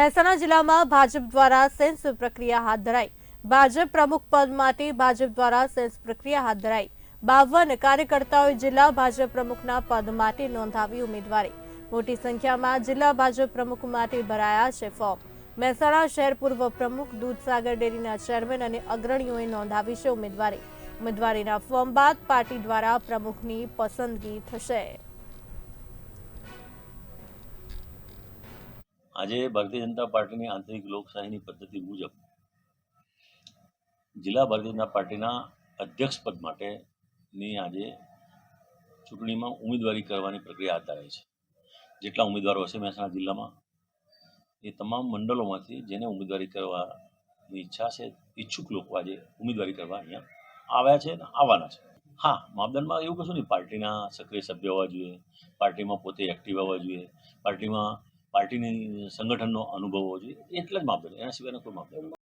મહેસાણા જિલ્લામાં ભાજપ દ્વારા સેન્સ પ્રક્રિયા હાથ ધરાઈ. ભાજપ પ્રમુખ પદ માટે ભાજપ દ્વારા સેન્સ પ્રક્રિયા હાથ ધરાઈ. બાવન કાર્યકર્તાઓએ જિલ્લા ભાજપ પ્રમુખના પદ માટે નોંધાવી ઉમેદવારી. મોટી સંખ્યામાં જિલ્લા ભાજપ પ્રમુખ માટે ભરાયા છે ફોર્મ. મહેસાણા શહેર પૂર્વ પ્રમુખ દૂધસાગર ડેરીના ચેરમેન અને અગ્રણીઓએ નોંધાવી છે ઉમેદવારી. ઉમેદવારીના ફોર્મ બાદ પાર્ટી દ્વારા પ્રમુખની પસંદગી થશે. આજે ભારતીય જનતા પાર્ટીની આંતરિક લોકશાહીની પદ્ધતિ મુજબ જિલ્લા ભારતીય જનતા પાર્ટીના અધ્યક્ષ પદ માટેની આજે ચૂંટણીમાં ઉમેદવારી કરવાની પ્રક્રિયા હાથ ધરાઈ છે. જેટલા ઉમેદવારો હશે મહેસાણા જિલ્લામાં, એ તમામ મંડળોમાંથી જેને ઉમેદવારી કરવાની ઈચ્છા છે, ઈચ્છુક લોકો આજે ઉમેદવારી કરવા અહીંયા આવ્યા છે અને આવવાના છે. હા, માપદંડમાં એવું કશું નહીં. પાર્ટીના સક્રિય સભ્ય હોવા જોઈએ, પાર્ટીમાં પોતે એક્ટિવ હોવા જોઈએ, પાર્ટીમાં પાર્ટીની સંગઠનનો અનુભવ હોવો જોઈએ એટલા જ માપદંડ એના સિવાયના કોઈ માપદંડ.